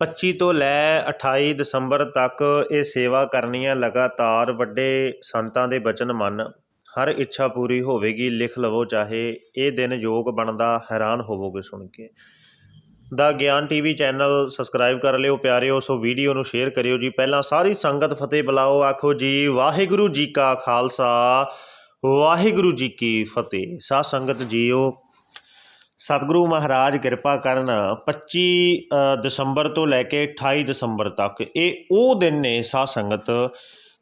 25 ਤੋਂ ਲੈ 28 ਦਸੰਬਰ ਤੱਕ ਇਹ ਸੇਵਾ ਕਰਨੀ ਹੈ ਲਗਾਤਾਰ ਵੱਡੇ ਸੰਤਾਂ ਦੇ ਬਚਨ ਮੰਨ। ਹਰ ਇੱਛਾ ਪੂਰੀ ਹੋਵੇਗੀ, ਲਿਖ ਲਵੋ ਚਾਹੇ ਇਹ ਦਿਨ ਯੋਗ ਬਣਦਾ ਹੈਰਾਨ ਹੋਵੋਗੇ ਸੁਣ ਕੇ। ਦਾ ਗਿਆਨ ਟੀਵੀ ਚੈਨਲ ਸਬਸਕ੍ਰਾਈਬ ਕਰ ਲਿਓ ਪਿਆਰਿਓ, ਸੋ ਵੀਡੀਓ ਨੂੰ ਸ਼ੇਅਰ ਕਰਿਓ ਜੀ। ਪਹਿਲਾਂ ਸਾਰੀ ਸੰਗਤ ਫਤਿਹ ਬੁਲਾਓ, ਆਖੋ ਜੀ, ਵਾਹਿਗੁਰੂ ਜੀ ਕਾ ਖਾਲਸਾ, ਵਾਹਿਗੁਰੂ ਜੀ ਕੀ ਫਤਿਹ। ਸਾਧ ਸੰਗਤ ਜੀਓ ਸਤਿਗੁਰੂ ਮਹਾਰਾਜ ਕਿਰਪਾ ਕਰਨ 25 ਦਸੰਬਰ ਤੋਂ ਲੈ ਕੇ 28 ਦਸੰਬਰ ਤੱਕ ਇਹ ਉਹ ਦਿਨ ਨੇ ਸਾਧ ਸੰਗਤ,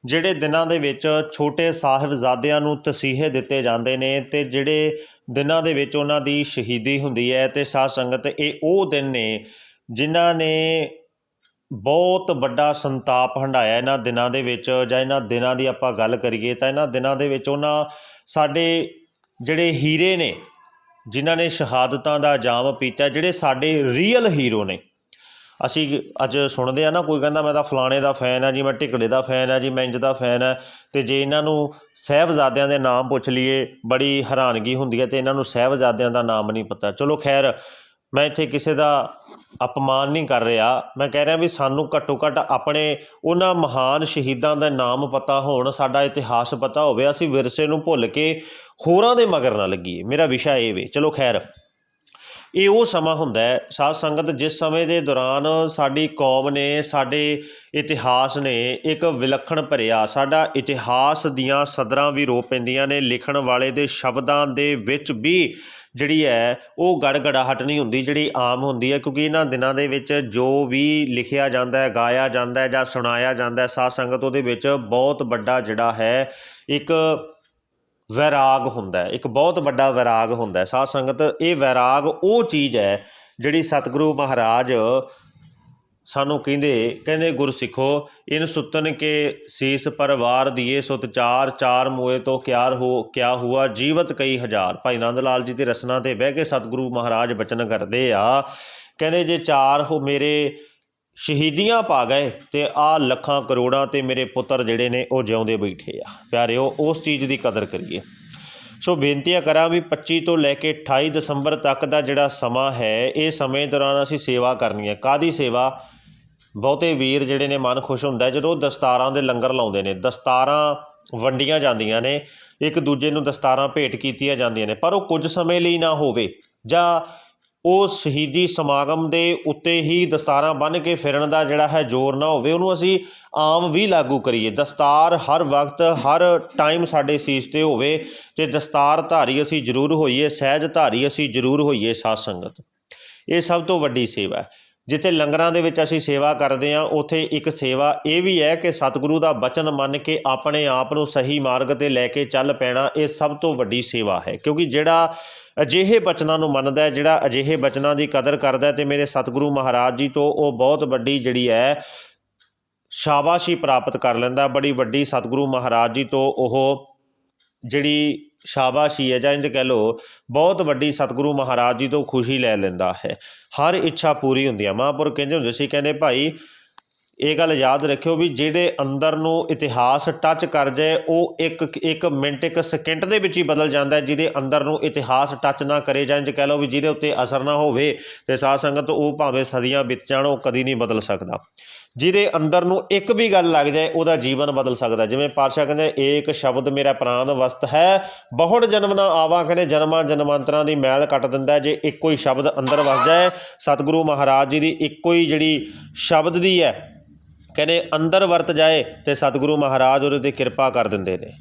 ਜਿਹੜੇ ਦਿਨਾਂ ਦੇ ਵਿੱਚ ਛੋਟੇ ਸਾਹਿਬਜ਼ਾਦਿਆਂ ਨੂੰ ਤਸੀਹੇ ਦਿੱਤੇ ਜਾਂਦੇ ਨੇ ਤੇ ਜਿਹੜੇ ਦਿਨਾਂ ਦੇ ਵਿੱਚ ਉਹਨਾਂ ਦੀ ਸ਼ਹੀਦੀ ਹੁੰਦੀ ਹੈ ਤੇ ਸਾਧ ਸੰਗਤ ਇਹ ਉਹ ਦਿਨ ਨੇ ਜਿਨ੍ਹਾਂ ਨੇ ਬਹੁਤ ਵੱਡਾ ਸੰਤਾਪ ਹੰਡਾਇਆ ਇਹਨਾਂ ਦਿਨਾਂ ਦੇ ਵਿੱਚ ਜਾਂ ਇਹਨਾਂ ਦਿਨਾਂ ਦੀ ਆਪਾਂ ਗੱਲ ਕਰੀਏ ਤਾਂ ਇਹਨਾਂ ਦਿਨਾਂ ਦੇ ਵਿੱਚ ਉਹਨਾਂ ਸਾਡੇ ਜਿਹੜੇ ਹੀਰੇ ਨੇ ਜਿਨ੍ਹਾਂ ਨੇ ਸ਼ਹਾਦਤਾਂ ਦਾ ਜਾਮ ਪੀਤਾ ਜਿਹੜੇ ਸਾਡੇ ਰੀਅਲ ਹੀਰੋ ਨੇ। ਅਸੀਂ ਅੱਜ ਸੁਣਦੇ ਆ ਨਾ, ਕੋਈ ਕਹਿੰਦਾ, ਮੈਂ ਤਾਂ ਫਲਾਣੇ ਦਾ ਫੈਨ ਆ ਜੀ, ਮੈਂ ਢਿਕੜੇ ਦਾ ਫੈਨ ਆ ਜੀ, ਮੈਂ ਇੰਜ ਦਾ ਫੈਨ ਆ ਤੇ ਜੇ ਇਹਨਾਂ ਨੂੰ ਸਾਹਿਬਜ਼ਾਦਿਆਂ ਦੇ ਨਾਮ ਪੁੱਛ ਲਈਏ, ਬੜੀ ਹੈਰਾਨਗੀ ਹੁੰਦੀ ਹੈ ਤੇ ਇਹਨਾਂ ਨੂੰ ਸਾਹਿਬਜ਼ਾਦਿਆਂ ਦਾ ਨਾਮ ਨਹੀਂ ਪਤਾ। ਚਲੋ ਖੈਰ ਮੈਂ ਇੱਥੇ ਕਿਸੇ ਦਾ ਅਪਮਾਨ ਨਹੀਂ ਕਰ ਰਿਹਾ। ਮੈਂ ਕਹਿ ਰਿਹਾ ਵੀ ਸਾਨੂੰ ਘੱਟੋ ਘੱਟ ਆਪਣੇ ਉਹਨਾਂ ਮਹਾਨ ਸ਼ਹੀਦਾਂ ਦਾ ਨਾਮ ਪਤਾ ਹੋਣ, ਸਾਡਾ ਇਤਿਹਾਸ ਪਤਾ ਹੋਵੇ, ਅਸੀਂ ਵਿਰਸੇ ਨੂੰ ਭੁੱਲ ਕੇ ਹੋਰਾਂ ਦੇ ਮਗਰ ਨਾ ਲੱਗੀਏ। ਮੇਰਾ ਵਿਸ਼ਾ ਇਹ ਵੇ। ਚਲੋ ਖੈਰ। ਇਹ ਉਹ ਸਮਾਂ ਹੁੰਦਾ ਹੈ, ਸਾਧ ਸੰਗਤ ਜਿਸ ਸਮੇਂ ਦੇ ਦੌਰਾਨ ਸਾਡੀ ਕੌਮ ਨੇ, ਸਾਡੇ ਇਤਿਹਾਸ ਨੇ ਇੱਕ ਵਿਲੱਖਣ ਭਰਿਆ, ਸਾਡਾ ਇਤਿਹਾਸ ਦੀਆਂ ਸਦਰਾਂ ਵੀ ਰੋ ਪੈਂਦੀਆਂ ਨੇ, ਲਿਖਣ ਵਾਲੇ ਦੇ ਸ਼ਬਦਾਂ ਦੇ ਵਿੱਚ ਵੀ ਜਿਹੜੀ ਹੈ, ਉਹ ਗੜਗੜਾਹਟ ਨਹੀਂ ਹੁੰਦੀ, ਜਿਹੜੀ ਆਮ ਹੁੰਦੀ ਹੈ, ਕਿਉਂਕਿ ਇਹਨਾਂ ਦਿਨਾਂ ਦੇ ਵਿੱਚ ਜੋ ਵੀ ਲਿਖਿਆ ਜਾਂਦਾ ਹੈ, ਗਾਇਆ ਜਾਂਦਾ ਹੈ ਜਾਂ ਸੁਣਾਇਆ ਜਾਂਦਾ ਹੈ, ਸਾਧ ਸੰਗਤ ਉਹਦੇ ਵਿੱਚ ਬਹੁਤ ਵੱਡਾ ਜਿਹੜਾ ਹੈ, ਇੱਕ ਵੈਰਾਗ ਹੁੰਦਾ ਹੈ, ਇੱਕ ਬਹੁਤ ਵੱਡਾ ਵੈਰਾਗ ਹੁੰਦਾ ਹੈ। ਸਾਧ ਸੰਗਤ, ਇਹ ਵੈਰਾਗ ਉਹ ਚੀਜ਼ ਹੈ ਜਿਹੜੀ ਸਤਿਗੁਰੂ ਮਹਾਰਾਜ ਸਾਨੂੰ ਕਹਿੰਦੇ ਕਹਿੰਦੇ ਗੁਰਸਿੱਖੋ, ਇਨ ਸੁਤਨ ਕੇ ਸੀਸ ਪਰਵਾਰ ਦੀਏ ਸੁਤ ਚਾਰ ਚਾਰ ਮੋਏ ਤੋਂ ਕਿਆਰ ਹੋ, ਕਿਆ ਹੁਆ, ਜੀਵਤ ਕਈ ਹਜ਼ਾਰ। ਭਾਈ ਨੰਦ ਲਾਲ ਜੀ ਦੀ ਰਸਨਾ ਤੇ ਬਹਿ ਕੇ ਸਤਿਗੁਰੂ ਮਹਾਰਾਜ ਬਚਨ ਕਰਦੇ ਆ। ਕਹਿੰਦੇ ਜੇ ਚਾਰ ਹੋ ਮੇਰੇ ਸ਼ਹੀਦੀਆਂ ਪਾ ਗਏ ਤੇ ਆ ਲੱਖਾਂ ਕਰੋੜਾਂ ਤੇ ਮੇਰੇ ਪੁੱਤਰ ਜਿਹੜੇ ਨੇ ਉਹ ਜਿਉਂਦੇ ਬੈਠੇ ਆ। ਪਿਆਰਿਓ, ਉਸ ਚੀਜ਼ ਦੀ ਕਦਰ ਕਰੀਏ। ਸੋ ਬੇਨਤੀਆਂ ਕਰਾਂ ਵੀ 25 ਤੋਂ ਲੈ ਕੇ 28 ਦਸੰਬਰ ਤੱਕ ਦਾ ਜਿਹੜਾ ਸਮਾਂ ਹੈ, ਇਹ ਸਮੇਂ ਦੌਰਾਨ ਅਸੀਂ ਸੇਵਾ ਕਰਨੀ ਹੈ। ਕਾਦੀ ਸੇਵਾ? ਬਹੁਤੇ ਵੀਰ ਜਿਹੜੇ ਨੇ ਮਨ ਖੁਸ਼ ਹੁੰਦਾ ਜਦੋਂ ਦਸਤਾਰਾਂ ਦੇ ਲੰਗਰ ਲਾਉਂਦੇ ਨੇ, ਦਸਤਾਰਾਂ ਵੰਡੀਆਂ ਜਾਂਦੀਆਂ ਨੇ, ਇੱਕ ਦੂਜੇ ਨੂੰ ਦਸਤਾਰਾਂ ਭੇਟ ਕੀਤੀਆਂ ਜਾਂਦੀਆਂ ਨੇ, ਪਰ ਉਹ ਕੁਝ ਸਮੇਂ ਲਈ ਨਾ ਹੋਵੇ ਜਾਂ ਉਹ ਸ਼ਹੀਦੀ ਸਮਾਗਮ ਦੇ ਉੱਤੇ ਹੀ ਦਸਤਾਰਾਂ ਬੰਨ੍ਹ ਕੇ ਫਿਰਨ ਦਾ ਜਿਹੜਾ ਹੈ ਜ਼ੋਰ ਨਾ ਹੋਵੇ, ਉਹਨੂੰ ਅਸੀਂ ਆਮ ਵੀ ਲਾਗੂ ਕਰੀਏ। ਦਸਤਾਰ ਹਰ ਵਕਤ, ਹਰ ਟਾਈਮ ਸਾਡੇ ਸੀਸ ਤੇ ਹੋਵੇ ਤੇ ਦਸਤਾਰ ਧਾਰੀ ਅਸੀਂ ਜ਼ਰੂਰ ਹੋਈਏ ਸਹਿਜ ਧਾਰੀ ਅਸੀਂ ਜ਼ਰੂਰ ਹੋਈਏ ਸਾਧ ਸੰਗਤ। ਇਹ ਸਭ ਤੋਂ ਵੱਡੀ ਸੇਵਾ ਹੈ। ਜਿੱਥੇ ਲੰਗਰਾਂ ਦੇ ਵਿੱਚ ਅਸੀਂ ਸੇਵਾ ਕਰਦੇ ਹਾਂ, ਉਥੇ ਇੱਕ ਸੇਵਾ ਇਹ ਵੀ ਹੈ ਕਿ ਸਤਿਗੁਰੂ ਦਾ ਬਚਨ ਮੰਨ ਕੇ ਆਪਣੇ ਆਪ ਨੂੰ ਸਹੀ ਮਾਰਗ ਤੇ ਲੈ ਕੇ ਚੱਲ ਪੈਣਾ, ਇਹ ਸਭ ਤੋਂ ਵੱਡੀ ਸੇਵਾ ਹੈ। ਕਿਉਂਕਿ ਜਿਹੜਾ ਅਜਿਹੇ ਬਚਨਾਂ ਨੂੰ ਮੰਨਦਾ ਹੈ, ਜਿਹੜਾ ਅਜਿਹੇ ਬਚਨਾਂ ਦੀ ਕਦਰ ਕਰਦਾ ਹੈ ਤੇ ਮੇਰੇ ਸਤਿਗੁਰੂ ਮਹਾਰਾਜ ਜੀ ਤੋਂ ਉਹ ਬਹੁਤ ਵੱਡੀ ਜਿਹੜੀ ਹੈ, ਸ਼ਾਬਾਸ਼ੀ ਪ੍ਰਾਪਤ ਕਰ ਲੈਂਦਾ ਬੜੀ ਵੱਡੀ ਸਤਿਗੁਰੂ ਮਹਾਰਾਜ ਜੀ ਤੋਂ ਉਹ ਜਿਹੜੀ ਸ਼ਾਬਾਸ਼ੀ ਹੈ ਜਾਂ ਇੰਜ ਕਹਿ ਲਓ, ਬਹੁਤ ਵੱਡੀ ਸਤਿਗੁਰੂ ਮਹਾਰਾਜ ਜੀ ਤੋਂ ਖੁਸ਼ੀ ਲੈ ਲੈਂਦਾ ਹੈ। ਹਰ ਇੱਛਾ ਪੂਰੀ ਹੁੰਦੀ ਹੈ। ਮਹਾਂਪੁਰ ਕਹਿੰਦੇ ਹੁੰਦੇ ਸੀ, ਕਹਿੰਦੇ ਭਾਈ ਇਹ ਗੱਲ ਯਾਦ ਰੱਖਿਓ ਵੀ ਜਿਹੜੇ ਅੰਦਰ ਨੂੰ ਇਤਿਹਾਸ ਟੱਚ ਕਰ ਜਾਏ, ਉਹ ਇੱਕ ਇੱਕ ਮਿੰਟ, ਇੱਕ ਸਕਿੰਟ ਦੇ ਵਿੱਚ ਹੀ ਬਦਲ ਜਾਂਦਾ ਜਿਹਦੇ ਅੰਦਰ ਨੂੰ ਇਤਿਹਾਸ ਟੱਚ ਨਾ ਕਰੇ ਜਾਂ ਇੰਜ ਕਹਿ ਲਓ ਵੀ ਜਿਹਦੇ ਉੱਤੇ ਅਸਰ ਨਾ ਹੋਵੇ, ਤੇ ਸਾਧ ਸੰਗਤ ਉਹ ਭਾਵੇਂ ਸਦੀਆਂ ਬੀਤ ਜਾਣ, ਉਹ ਕਦੀ ਨਹੀਂ ਬਦਲ ਸਕਦਾ। ਜਿਹਦੇ ਅੰਦਰ ਨੂੰ ਇੱਕ ਵੀ ਗੱਲ ਲੱਗ ਜਾਏ, ਉਹਦਾ ਜੀਵਨ ਬਦਲ ਸਕਦਾ ਜਿਵੇਂ ਪਾਤਸ਼ਾਹ ਕਹਿੰਦੇ ਏਕ ਸ਼ਬਦ ਮੇਰਾ ਪ੍ਰਾਨ ਵਸਤ ਹੈ, ਬਹੁੜ ਜਨਮ ਨਾ ਆਵਾ, ਕਹਿੰਦੇ, ਜਨਮਾਂ ਜਨਮਾਂਤਰਾਂ ਦੀ ਮੈਲ ਕੱਟ ਦਿੰਦਾ ਜੇ ਇੱਕੋ ਹੀ ਸ਼ਬਦ ਅੰਦਰ ਵਸ ਜਾਏ, ਸਤਿਗੁਰੂ ਮਹਾਰਾਜ ਜੀ ਦੀ ਇੱਕੋ ਹੀ ਜਿਹੜੀ ਸ਼ਬਦ ਦੀ ਹੈ ਕਹਿੰਦੇ ਅੰਦਰ ਵਰਤ ਜਾਏ ਤੇ ਸਤਿਗੁਰੂ ਮਹਾਰਾਜ ਉਹਦੇ ਤੇ ਕਿਰਪਾ ਕਰ ਦਿੰਦੇ ਨੇ।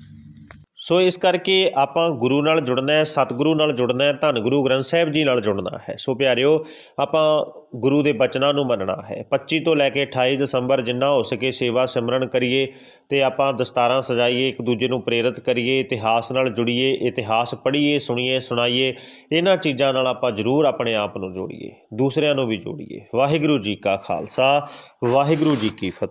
ਸੋ ਇਸ ਕਰਕੇ ਆਪਾਂ ਗੁਰੂ ਨਾਲ ਜੁੜਨਾ ਹੈ, ਸਤਿਗੁਰੂ ਨਾਲ ਜੁੜਨਾ ਹੈ, ਧੰਨ ਗੁਰੂ ਗ੍ਰੰਥ ਸਾਹਿਬ ਜੀ ਨਾਲ ਜੁੜਨਾ ਹੈ। ਸੋ ਪਿਆਰਿਓ, ਆਪਾਂ ਗੁਰੂ ਦੇ ਬਚਨਾਂ ਨੂੰ ਮੰਨਣਾ ਹੈ। 25 ਤੋਂ ਲੈ ਕੇ 28 ਦਸੰਬਰ ਜਿੰਨਾ ਹੋ ਸਕੇ ਸੇਵਾ ਸਿਮਰਨ ਕਰੀਏ ਤੇ ਆਪਾਂ ਦਸਤਾਰਾਂ ਸਜਾਈਏ, ਇੱਕ ਦੂਜੇ ਨੂੰ ਪ੍ਰੇਰਿਤ ਕਰੀਏ, ਇਤਿਹਾਸ ਨਾਲ ਜੁੜੀਏ, ਇਤਿਹਾਸ ਪੜ੍ਹੀਏ, ਸੁਣੀਏ, ਸੁਣਾਈਏ, ਇਹਨਾਂ ਚੀਜ਼ਾਂ ਨਾਲ ਆਪਾਂ ਜ਼ਰੂਰ ਆਪਣੇ ਆਪ ਨੂੰ ਜੋੜੀਏ, ਦੂਸਰਿਆਂ ਨੂੰ ਵੀ ਜੋੜੀਏ। ਵਾਹਿਗੁਰੂ ਜੀ ਕਾ ਖਾਲਸਾ, ਵਾਹਿਗੁਰੂ ਜੀ ਕੀ ਫਤਿਹ।